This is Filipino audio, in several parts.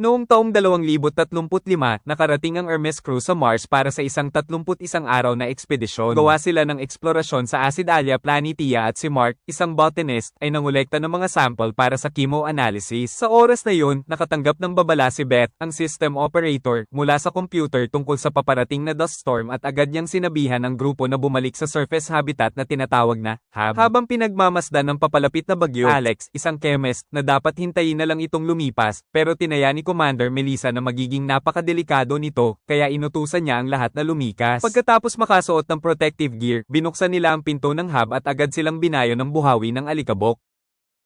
Noong taong 2035, nakarating ang Hermes crew sa Mars para sa isang 31 araw na ekspedisyon. Gawa sila ng eksplorasyon sa Acidalia Planitia at si Mark, isang botanist, ay nangolekta ng mga sample para sa chemo analysis. Sa oras na yun, nakatanggap ng babala si Beth, ang system operator, mula sa computer tungkol sa paparating na dust storm at agad niyang sinabihan ang grupo na bumalik sa surface habitat na tinatawag na hub. Habang pinagmamasdan ng papalapit na bagyo, Alex, isang chemist, na dapat hintayin na lang itong lumipas, pero tinaya ni Commander Melissa na magiging napakadelikado nito, kaya inutusan niya ang lahat na lumikas. Pagkatapos makasuot ng protective gear, binuksan nila ang pinto ng hub at agad silang binayo ng buhawi ng alikabok.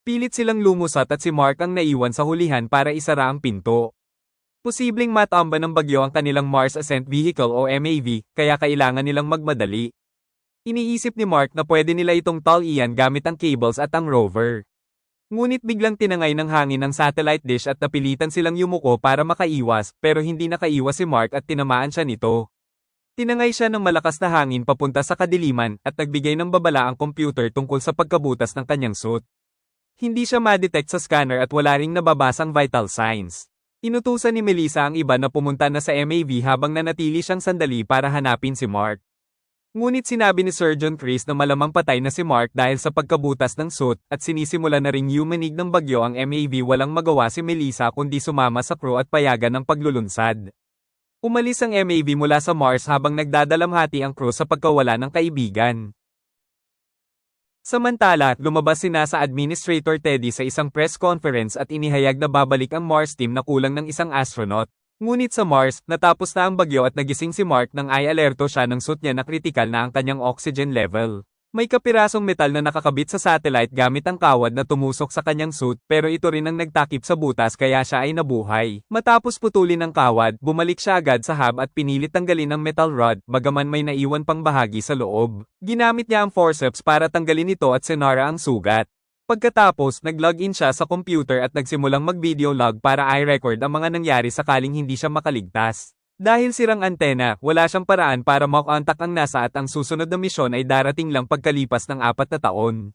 Pilit silang lumusat at si Mark ang naiwan sa hulihan para isara ang pinto. Posibleng matamba ng bagyo ang kanilang Mars Ascent Vehicle o MAV, kaya kailangan nilang magmadali. Iniisip ni Mark na pwede nila itong talian gamit ang cables at ang rover. Ngunit biglang tinangay ng hangin ang satellite dish at napilitan silang yumuko para makaiwas, pero hindi nakaiwas si Mark at tinamaan siya nito. Tinangay siya ng malakas na hangin papunta sa kadiliman at nagbigay ng babala ang computer tungkol sa pagkabutas ng kanyang suit. Hindi siya ma-detect sa scanner at wala ring nababasang vital signs. Inutusan ni Melissa ang iba na pumunta na sa MAV habang nanatili siyang sandali para hanapin si Mark. Ngunit sinabi ni Surgeon Chris na malamang patay na si Mark dahil sa pagkabutas ng suit at sinisimula na ring yumanig ng bagyo ang MAV walang magawa si Melissa kundi sumama sa crew at payagan ng paglulunsad. Umalis ang MAV mula sa Mars habang nagdadalamhati ang crew sa pagkawala ng kaibigan. Samantala, lumabas si NASA Administrator Teddy sa isang press conference at inihayag na babalik ang Mars team na kulang ng isang astronaut. Ngunit sa Mars, natapos na ang bagyo at nagising si Mark nang ay alerto siya ng suit niya na kritikal na ang kanyang oxygen level. May kapirasong metal na nakakabit sa satellite gamit ang kawad na tumusok sa kanyang suit pero ito rin ang nagtakip sa butas kaya siya ay nabuhay. Matapos putulin ang kawad, bumalik siya agad sa hub at pinilit tanggalin ang metal rod bagaman may naiwan pang bahagi sa loob. Ginamit niya ang forceps para tanggalin ito at sinara ang sugat. Pagkatapos, nag-login siya sa computer at nagsimulang mag-video log para i-record ang mga nangyari sakaling hindi siya makaligtas. Dahil sirang antena, wala siyang paraan para makontak ang NASA at ang susunod na misyon ay darating lang pagkalipas ng apat na taon.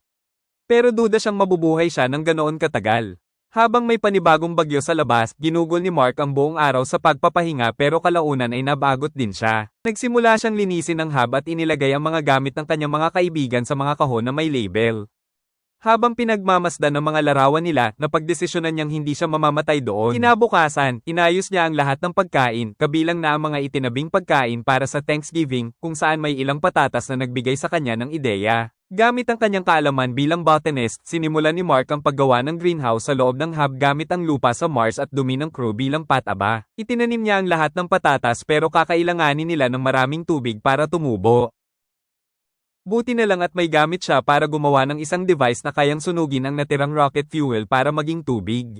Pero duda siyang mabubuhay siya ng ganoon katagal. Habang may panibagong bagyo sa labas, ginugol ni Mark ang buong araw sa pagpapahinga pero kalaunan ay nabagot din siya. Nagsimula siyang linisin ang hub at inilagay ang mga gamit ng kanyang mga kaibigan sa mga kahon na may label. Habang pinagmamasdan ng mga larawan nila, napagdesisyonan niyang hindi siya mamamatay doon. Kinabukasan, inayos niya ang lahat ng pagkain, kabilang na ang mga itinabing pagkain para sa Thanksgiving, kung saan may ilang patatas na nagbigay sa kanya ng ideya. Gamit ang kanyang kaalaman bilang botanist, sinimulan ni Mark ang paggawa ng greenhouse sa loob ng hub gamit ang lupa sa Mars at dumi ng crew bilang pataba. Itinanim niya ang lahat ng patatas pero kakailanganin nila ng maraming tubig para tumubo. Buti na lang at may gamit siya para gumawa ng isang device na kayang sunugin ang natirang rocket fuel para maging tubig.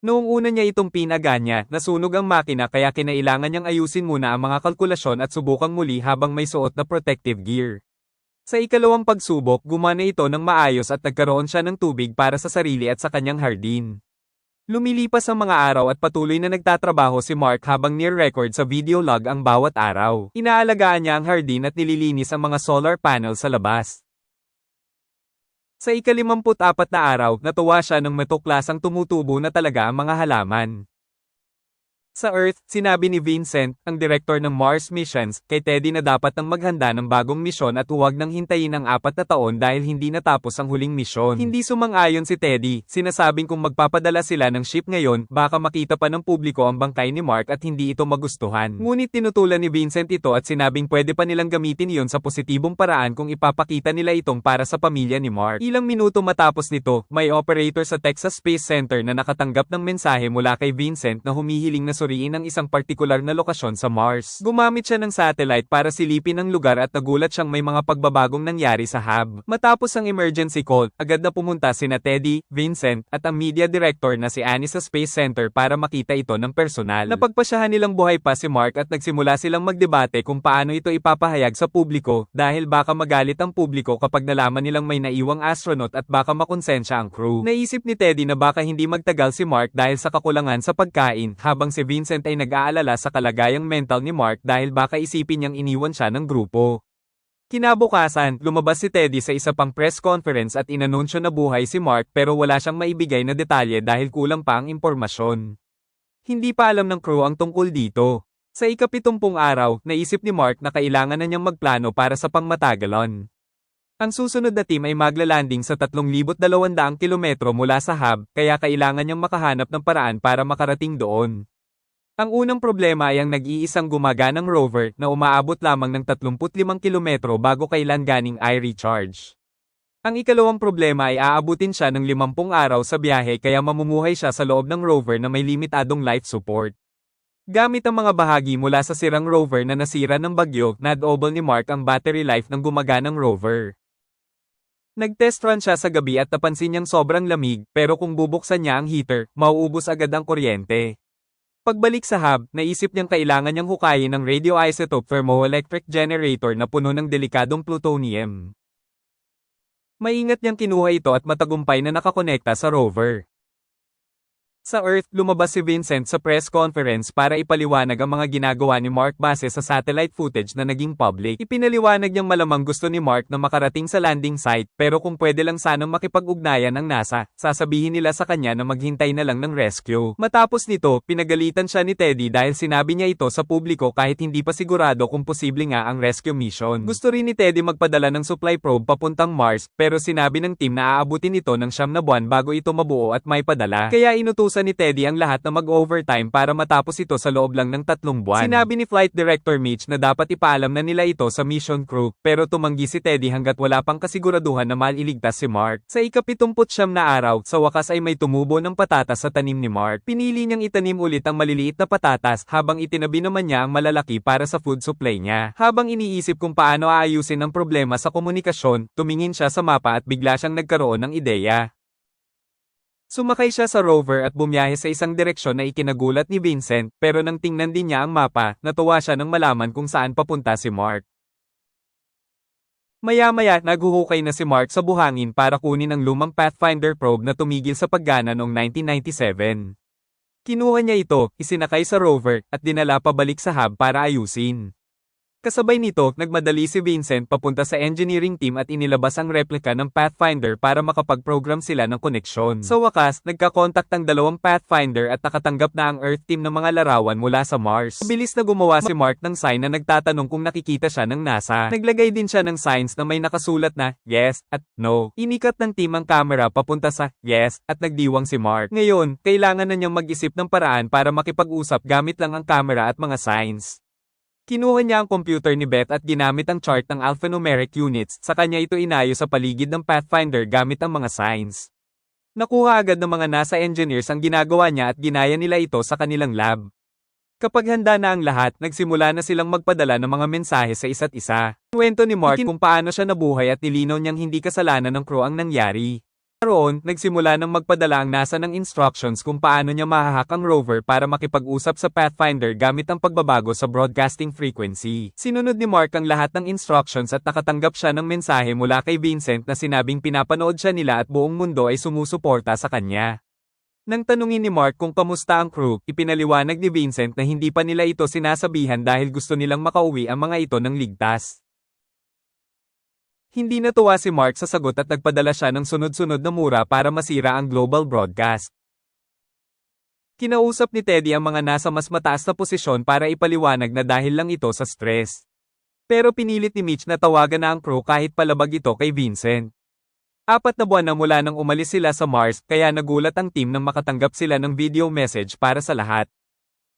Noong una niya itong pinaganya, nasunog ang makina kaya kinailangan niyang ayusin muna ang mga kalkulasyon at subukang muli habang may suot na protective gear. Sa ikalawang pagsubok, gumana ito ng maayos at nagkaroon siya ng tubig para sa sarili at sa kanyang hardin. Lumilipas ang mga araw at patuloy na nagtatrabaho si Mark habang near record sa video log ang bawat araw. Inaalagaan niya ang hardin at nililinis ang mga solar panel sa labas. Sa ikalimamput apat na araw, natuwa siya ng matuklasang tumutubo na talaga ang mga halaman. Sa Earth, sinabi ni Vincent, ang direktor ng Mars Missions, kay Teddy na dapat nang maghanda ng bagong misyon at huwag nang hintayin ang apat na taon dahil hindi natapos ang huling misyon. Hindi sumang-ayon si Teddy, sinasabing kung magpapadala sila ng ship ngayon, baka makita pa ng publiko ang bangkay ni Mark at hindi ito magustuhan. Ngunit tinutulan ni Vincent ito at sinabing pwede pa nilang gamitin iyon sa positibong paraan kung ipapakita nila itong para sa pamilya ni Mark. Ilang minuto matapos nito, may operator sa Texas Space Center na nakatanggap ng mensahe mula kay Vincent na humihiling na suriin ang isang partikular na lokasyon sa Mars. Gumamit siya ng satellite para silipin ang lugar at nagulat siyang may mga pagbabagong nangyari sa hub. Matapos ang emergency call, agad na pumunta sina Teddy, Vincent, at ang media director na si Annie sa Space Center para makita ito ng personal. Napagpasyahan nilang buhay pa si Mark at nagsimula silang magdebate kung paano ito ipapahayag sa publiko dahil baka magalit ang publiko kapag nalaman nilang may naiwang astronaut at baka makonsensya ang crew. Naisip ni Teddy na baka hindi magtagal si Mark dahil sa kakulangan sa pagkain habang si Vincent ay nag-aalala sa kalagayang mental ni Mark dahil baka isipin niyang iniwan siya ng grupo. Kinabukasan, lumabas si Teddy sa isa pang press conference at inanunsyo na buhay si Mark pero wala siyang maibigay na detalye dahil kulang pa ang impormasyon. Hindi pa alam ng crew ang tungkol dito. Sa ikapitumpung araw, naisip ni Mark na kailangan na niyang magplano para sa pangmatagalan. Ang susunod na team ay maglalanding sa 3,200 kilometro mula sa hub, kaya kailangan niyang makahanap ng paraan para makarating doon. Ang unang problema ay ang nag-iisang gumaganang rover na umaabot lamang ng 35 kilometro bago kailan ganing i-recharge. Ang ikalawang problema ay aabutin siya ng 50 araw sa biyahe kaya mamumuhay siya sa loob ng rover na may limitadong life support. Gamit ang mga bahagi mula sa sirang rover na nasira ng bagyo, nadobol ni Mark ang battery life ng gumaganang rover. Nag-test run siya sa gabi at napansin niyang sobrang lamig, pero kung bubuksan niya ang heater, mauubos agad ang kuryente. Pagbalik sa hub, naisip niyang kailangan niyang hukayin ng radioisotope thermoelectric generator na puno ng delikadong plutonium. Maingat niyang kinuha ito at matagumpay na nakakonekta sa rover. Sa Earth, lumabas si Vincent sa press conference para ipaliwanag ang mga ginagawa ni Mark base sa satellite footage na naging public. Ipinaliwanag niyang malamang gusto ni Mark na makarating sa landing site, pero kung pwede lang sanang makipag-ugnayan ang NASA, sasabihin nila sa kanya na maghintay na lang ng rescue. Matapos nito, pinagalitan siya ni Teddy dahil sinabi niya ito sa publiko kahit hindi pa sigurado kung posible nga ang rescue mission. Gusto rin ni Teddy magpadala ng supply probe papuntang Mars, pero sinabi ng team na aabutin ito ng siyam na buwan bago ito mabuo at may padala. Kaya inutusan inutusan ni Teddy ang lahat na mag-overtime para matapos ito sa loob lang ng tatlong buwan. Sinabi ni Flight Director Mitch na dapat ipaalam na nila ito sa mission crew, pero tumanggi si Teddy hanggat wala pang kasiguraduhan na maliligtas si Mark. Sa ikapitumput siyam na araw, sa wakas ay may tumubo ng patatas sa tanim ni Mark. Pinili niyang itanim ulit ang maliliit na patatas, habang itinabi naman niya ang malalaki para sa food supply niya. Habang iniisip kung paano aayusin ang problema sa komunikasyon, tumingin siya sa mapa at bigla siyang nagkaroon ng ideya. Sumakay siya sa rover at bumiyahe sa isang direksyon na ikinagulat ni Vincent, pero nang tingnan din niya ang mapa, natuwa siya nang malaman kung saan papunta si Mark. Maya-maya, naghuhukay na si Mark sa buhangin para kunin ang lumang Pathfinder probe na tumigil sa paggana noong 1997. Kinuha niya ito, isinakay sa rover, at dinala pabalik sa hub para ayusin. Kasabay nito, nagmadali si Vincent papunta sa engineering team at inilabas ang replika ng Pathfinder para makapag-program sila ng koneksyon. Sa wakas, nagkakontakt ang dalawang Pathfinder at nakatanggap na ang Earth team ng mga larawan mula sa Mars. Bilis na gumawa si Mark ng sign na nagtatanong kung nakikita siya ng NASA. Naglagay din siya ng signs na may nakasulat na yes at no. Inikat ng team ang camera papunta sa yes at nagdiwang si Mark. Ngayon, kailangan na niyang mag-isip ng paraan para makipag-usap gamit lang ang camera at mga signs. Kinuha niya ang computer ni Beth at ginamit ang chart ng alphanumeric units, sa kanya ito inayo sa paligid ng Pathfinder gamit ang mga signs. Nakuha agad ng mga NASA engineers ang ginagawa niya at ginaya nila ito sa kanilang lab. Kapag handa na ang lahat, nagsimula na silang magpadala ng mga mensahe sa isa't isa. Kwento ni Mark kung paano siya nabuhay at nilinaw niyang hindi kasalanan ng crew ang nangyari. Roon, nagsimula ng magpadala ang NASA ng instructions kung paano niya mahahak ang rover para makipag-usap sa Pathfinder gamit ang pagbabago sa broadcasting frequency. Sinunod ni Mark ang lahat ng instructions at nakatanggap siya ng mensahe mula kay Vincent na sinabing pinapanood siya nila at buong mundo ay sumusuporta sa kanya. Nang tanungin ni Mark kung kamusta ang crew, ipinaliwanag ni Vincent na hindi pa nila ito sinasabihan dahil gusto nilang makauwi ang mga ito ng ligtas. Hindi natuwa si Mark sa sagot at nagpadala siya ng sunod-sunod na mura para masira ang global broadcast. Kinausap ni Teddy ang mga nasa mas mataas na posisyon para ipaliwanag na dahil lang ito sa stress. Pero pinilit ni Mitch na tawagan na ang crew kahit palabag ito kay Vincent. Apat na buwan na mula nang umalis sila sa Mars kaya nagulat ang team nang makatanggap sila ng video message para sa lahat.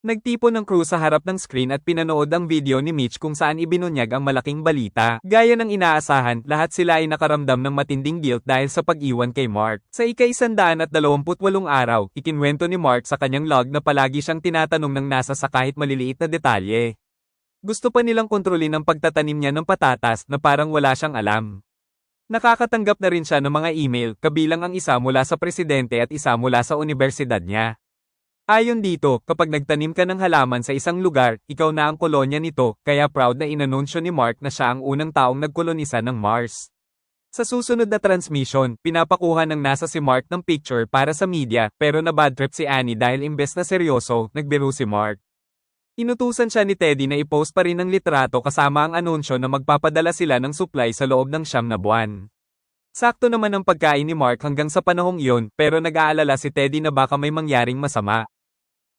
Nagtipon ng crew sa harap ng screen at pinanood ang video ni Mitch kung saan ibinunyag ang malaking balita. Gaya ng inaasahan, lahat sila ay nakaramdam ng matinding guilt dahil sa pag-iwan kay Mark. Sa ika-isandaan at dalawamputwalong araw, ikinwento ni Mark sa kanyang log na palagi siyang tinatanong ng nasa sa kahit maliliit na detalye. Gusto pa nilang kontrolin ang pagtatanim niya ng patatas na parang wala siyang alam. Nakakatanggap na rin siya ng mga email, kabilang ang isa mula sa presidente at isa mula sa universidad niya. Ayon dito, kapag nagtanim ka ng halaman sa isang lugar, ikaw na ang kolonya nito, kaya proud na inanunsyo ni Mark na siya ang unang taong nagkolonisa ng Mars. Sa susunod na transmission, pinapakuha ng NASA si Mark ng picture para sa media, pero na bad trip si Annie dahil imbes na seryoso, nagbiro si Mark. Inutusan siya ni Teddy na i-post pa rin ang litrato kasama ang anunsyo na magpapadala sila ng supply sa loob ng siyam na buwan. Sakto naman ang pagkain ni Mark hanggang sa panahong iyon pero nag-aalala si Teddy na baka may mangyaring masama.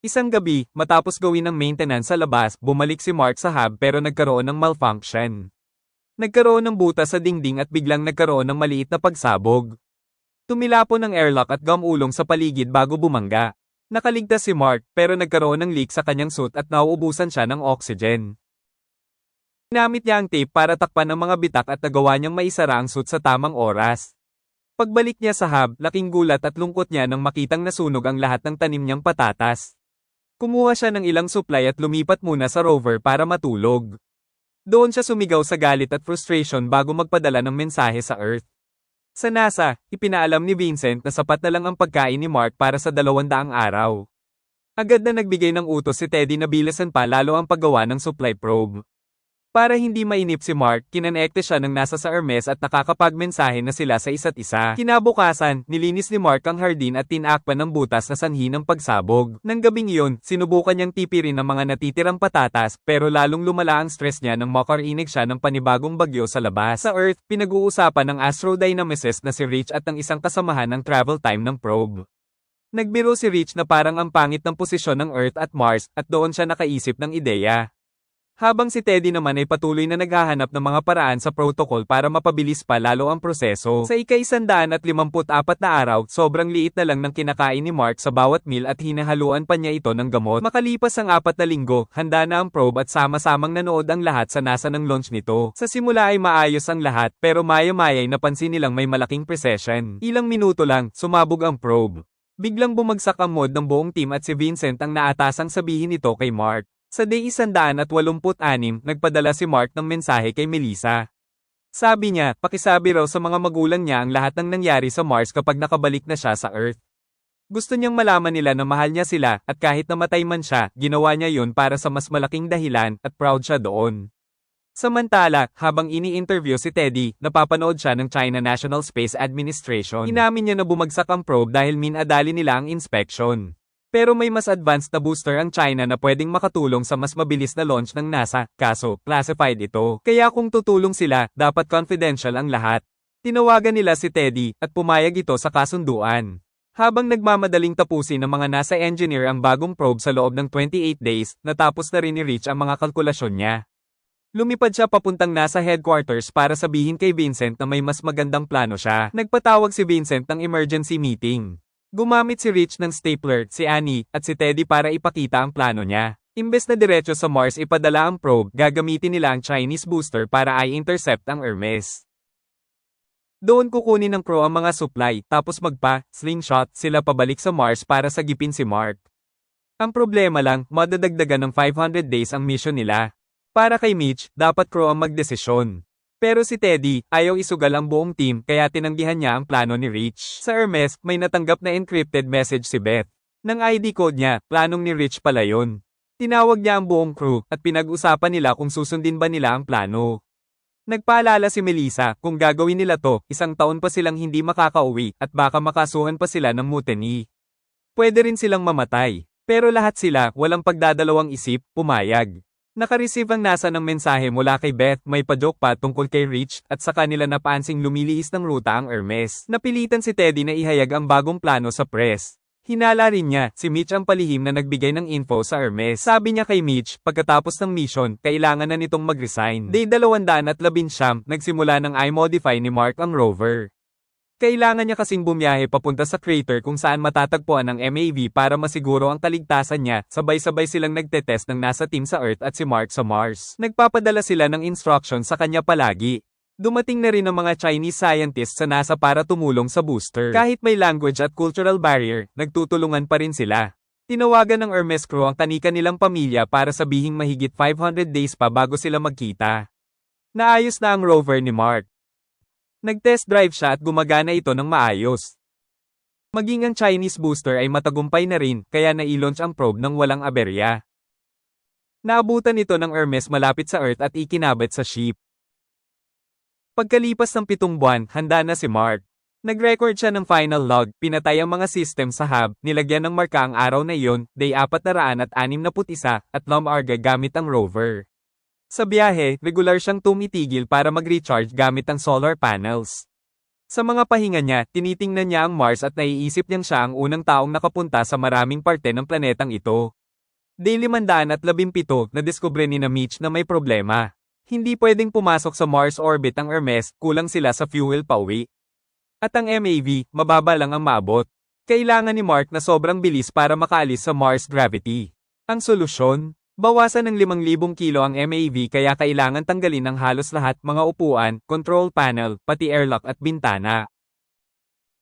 Isang gabi, matapos gawin ng maintenance sa labas, bumalik si Mark sa hub pero nagkaroon ng malfunction. Nagkaroon ng butas sa dingding at biglang nagkaroon ng maliit na pagsabog. Tumilapon ng airlock at gamulong sa paligid bago bumangga. Nakaligtas si Mark pero nagkaroon ng leak sa kanyang suit at nauubusan siya ng oxygen. Ginamit niya ang tape para takpan ang mga bitak at nagawa niyang maisara ang suit sa tamang oras. Pagbalik niya sa hub, laking gulat at lungkot niya nang makitang nasunog ang lahat ng tanim niyang patatas. Kumuha siya ng ilang supply at lumipat muna sa rover para matulog. Doon siya sumigaw sa galit at frustration bago magpadala ng mensahe sa Earth. Sa NASA, ipinaalam ni Vincent na sapat na lang ang pagkain ni Mark para sa dalawandaang araw. Agad na nagbigay ng utos si Teddy na bilasan pa lalo ang paggawa ng supply probe. Para hindi mainip si Mark, kinanekte siya ng nasa sa Hermes at nakakapagmensahe na sila sa isa't isa. Kinabukasan, nilinis ni Mark ang hardin at tinakpan ng butas na sanhi ng pagsabog. Nang gabing iyon, sinubukan niyang tipirin ang mga natitirang patatas, pero lalong lumala ang stress niya nang makarinig siya ng panibagong bagyo sa labas. Sa Earth, pinag-uusapan ng astrodynamicist na si Rich at ang isang kasamahan ng travel time ng probe. Nagbiro si Rich na parang ang pangit ng posisyon ng Earth at Mars at doon siya nakaisip ng ideya. Habang si Teddy naman ay patuloy na naghahanap ng mga paraan sa protocol para mapabilis pa lalo ang proseso. Sa ika-154 na araw, sobrang liit na lang ng kinakain ni Mark sa bawat meal at hinahaluan pa niya ito ng gamot. Makalipas ang apat na linggo, handa na ang probe at sama-samang nanood ang lahat sa NASA ng launch nito. Sa simula ay maayos ang lahat pero maya-maya ay napansin nilang may malaking precession. Ilang minuto lang, sumabog ang probe. Biglang bumagsak ang mod ng buong team at si Vincent ang naatasang sabihin ito kay Mark. Sa day 186, nagpadala si Mark ng mensahe kay Melissa. Sabi niya, pakisabi raw sa mga magulang niya ang lahat ng nangyari sa Mars kapag nakabalik na siya sa Earth. Gusto niyang malaman nila na mahal niya sila at kahit namatay man siya, ginawa niya yun para sa mas malaking dahilan at proud siya doon. Samantala, habang ini-interview si Teddy, napapanood siya ng China National Space Administration. Inamin niya na bumagsak ang probe dahil minadali nila ang inspection. Pero may mas advanced na booster ang China na pwedeng makatulong sa mas mabilis na launch ng NASA, kaso, classified ito. Kaya kung tutulong sila, dapat confidential ang lahat. Tinawagan nila si Teddy, at pumayag ito sa kasunduan. Habang nagmamadaling tapusin ng mga NASA engineer ang bagong probe sa loob ng 28 days, natapos na rin ni Rich ang mga kalkulasyon niya. Lumipad siya papuntang NASA headquarters para sabihin kay Vincent na may mas magandang plano siya. Nagpatawag si Vincent ng emergency meeting. Gumamit si Rich ng stapler, si Annie, at si Teddy para ipakita ang plano niya. Imbes na diretso sa Mars ipadala ang probe, gagamitin nila ang Chinese booster para i-intercept ang Hermes. Doon kukunin ng crew ang mga supply, tapos magpa, slingshot, sila pabalik sa Mars para sagipin si Mark. Ang problema lang, madadagdagan ng 500 days ang mission nila. Para kay Mitch, dapat crew ang magdesisyon. Pero si Teddy, ayaw isugal ang buong team kaya tinanggihan niya ang plano ni Rich. Sa Hermes, may natanggap na encrypted message si Beth. Nang ID code niya, planong ni Rich pala yun. Tinawag niya ang buong crew at pinag-usapan nila kung susundin ba nila ang plano. Nagpaalala si Melissa kung gagawin nila to, isang taon pa silang hindi makakauwi at baka makasuhan pa sila ng mutiny. Pwede rin silang mamatay. Pero lahat sila, walang pagdadalawang isip, pumayag. Nakareceive ang NASA ng mensahe mula kay Beth, may pajoke pa tungkol kay Rich, at sa kanila napansing lumiliis ng ruta ang Hermes. Napilitan si Teddy na ihayag ang bagong plano sa press. Hinala rin niya, si Mitch ang palihim na nagbigay ng info sa Hermes. Sabi niya kay Mitch, pagkatapos ng mission, kailangan na nitong mag-resign. Day 211, nagsimula ng i-modify ni Mark ang rover. Kailangan niya kasing bumiyahe papunta sa crater kung saan matatagpuan ang MAV para masiguro ang kaligtasan niya, sabay-sabay silang nagtetest ng nasa team sa Earth at si Mark sa Mars. Nagpapadala sila ng instruction sa kanya palagi. Dumating na rin ang mga Chinese scientists sa NASA para tumulong sa booster. Kahit may language at cultural barrier, nagtutulungan pa rin sila. Tinawagan ng Hermes crew ang tanika nilang pamilya para sabihing mahigit 500 days pa bago sila magkita. Naayos na ang rover ni Mark. Nag-test drive siya at gumagana ito ng maayos. Maging ang Chinese booster ay matagumpay na rin, kaya na-launch ang probe ng walang aberya. Naabutan ito ng Hermes malapit sa Earth at ikinabit sa ship. Pagkalipas ng pitong buwan, handa na si Mark. Nag-record siya ng final log, pinatay ang mga system sa hub, nilagyan ng marka ang araw na iyon, day 461 at Lomarga gamit ang rover. Sa biyahe, regular siyang tumitigil para mag-recharge gamit ang solar panels. Sa mga pahinga niya, tinitingnan niya ang Mars at naiisip niyang siya ang unang taong nakapunta sa maraming parte ng planetang ito. Day 517 na diskubre ni na Mitch na may problema. Hindi pwedeng pumasok sa Mars orbit ang Hermes, kulang sila sa fuel pauwi. At ang MAV, mababa lang ang maabot. Kailangan ni Mark na sobrang bilis para makaalis sa Mars gravity. Ang solusyon, bawasan ng 5,000 kilo ang MAV kaya kailangan tanggalin ang halos lahat mga upuan, control panel, pati airlock at bintana.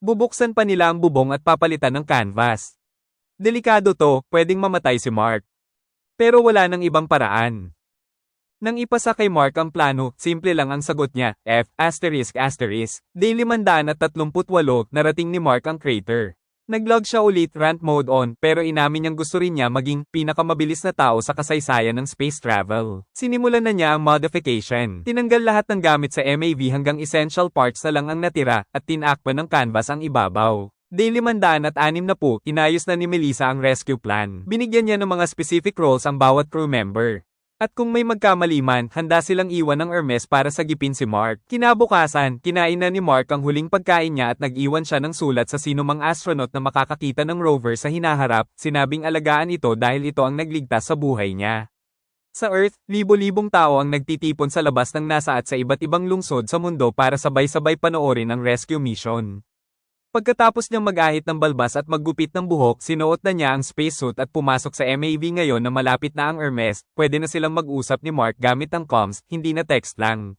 Bubuksan pa nila ang bubong at papalitan ng canvas. Delikado to, pwedeng mamatay si Mark. Pero wala nang ibang paraan. Nang ipasa kay Mark ang plano, simple lang ang sagot niya, F, asterisk asterisk. Day 538, narating ni Mark ang crater. Naglog siya ulit rant mode on pero inamin niyang gusto rin niya maging pinakamabilis na tao sa kasaysayan ng space travel. Sinimulan na niya ang modification. Tinanggal lahat ng gamit sa MAV hanggang essential parts na lang ang natira at tinakpan ng canvas ang ibabaw. Day 500 at anim na po, inayos na ni Melissa ang rescue plan. Binigyan niya ng mga specific roles ang bawat crew member. At kung may magkamali man, handa silang iwan ng Hermes para sagipin si Mark. Kinabukasan, kinain na ni Mark ang huling pagkain niya at nag-iwan siya ng sulat sa sinumang astronaut na makakakita ng rover sa hinaharap, sinabing alagaan ito dahil ito ang nagligtas sa buhay niya. Sa Earth, libo-libong tao ang nagtitipon sa labas ng NASA at sa iba't ibang lungsod sa mundo para sabay-sabay panoorin ang rescue mission. Pagkatapos niyang mag-ahit ng balbas at maggupit ng buhok, sinuot na niya ang spacesuit at pumasok sa MAV ngayon na malapit na ang Hermes, pwede na silang mag-usap ni Mark gamit ang comms, hindi na text lang.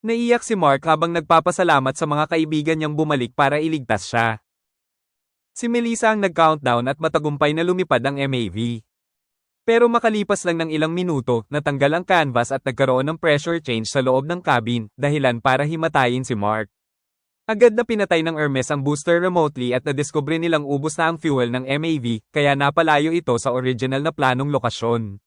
Naiyak si Mark habang nagpapasalamat sa mga kaibigan niyang bumalik para iligtas siya. Si Melissa ang nag-countdown at matagumpay na lumipad ang MAV. Pero makalipas lang ng ilang minuto, natanggal ang canvas at nagkaroon ng pressure change sa loob ng cabin, dahilan para himatayin si Mark. Agad na pinatay ng Hermes ang booster remotely at nadiskubre nilang ubos na ang fuel ng MAV, kaya napalayo ito sa original na planong lokasyon.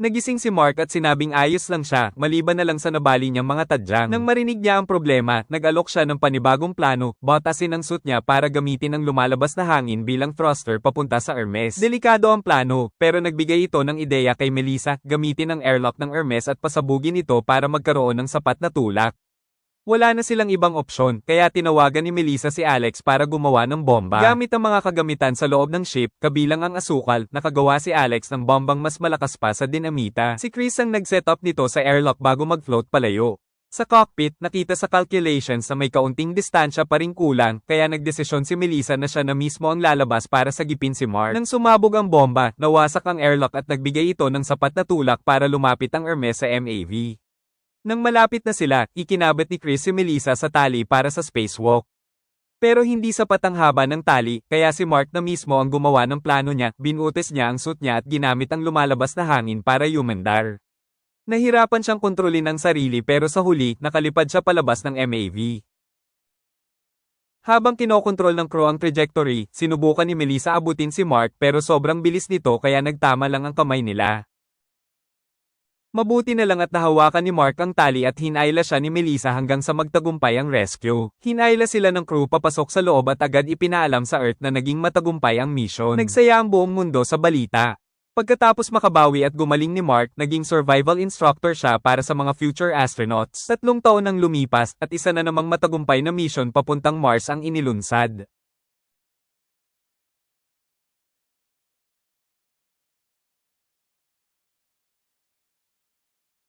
Nagising si Mark at sinabing ayos lang siya, maliban na lang sa nabali niyang mga tadyang. Nang marinig niya ang problema, nag-alok siya ng panibagong plano, batasin ang suit niya para gamitin ang lumalabas na hangin bilang thruster papunta sa Hermes. Delikado ang plano, pero nagbigay ito ng ideya kay Melissa, gamitin ang airlock ng Hermes at pasabugin ito para magkaroon ng sapat na tulak. Wala na silang ibang opsyon, kaya tinawagan ni Melissa si Alex para gumawa ng bomba. Gamit ang mga kagamitan sa loob ng ship, kabilang ang asukal, nakagawa si Alex ng bombang mas malakas pa sa dinamita. Si Chris ang nag-set up nito sa airlock bago mag-float palayo. Sa cockpit, nakita sa calculations na may kaunting distansya pa rin kulang, kaya nagdesisyon si Melissa na siya na mismo ang lalabas para sagipin si Mark. Nang sumabog ang bomba, nawasak ang airlock at nagbigay ito ng sapat na tulak para lumapit ang Hermes sa MAV. Nang malapit na sila, ikinabit ni Chris si Melissa sa tali para sa spacewalk. Pero hindi sapat ang haba ng tali, kaya si Mark na mismo ang gumawa ng plano niya, binutis niya ang suit niya at ginamit ang lumalabas na hangin para yumandar. Nahirapan siyang kontrolin ang sarili pero sa huli, nakalipad siya palabas ng MAV. Habang kinokontrol ng crew ang trajectory, sinubukan ni Melissa abutin si Mark pero sobrang bilis nito kaya nagtama lang ang kamay nila. Mabuti na lang at nahawakan ni Mark ang tali at hinayla siya ni Melissa hanggang sa magtagumpay ang rescue. Hinayla sila ng crew papasok sa loob at agad ipinaalam sa Earth na naging matagumpay ang mission. Nagsaya ang buong mundo sa balita. Pagkatapos makabawi at gumaling ni Mark, naging survival instructor siya para sa mga future astronauts. Tatlong taon nang lumipas at isa na namang matagumpay na mission papuntang Mars ang inilunsad.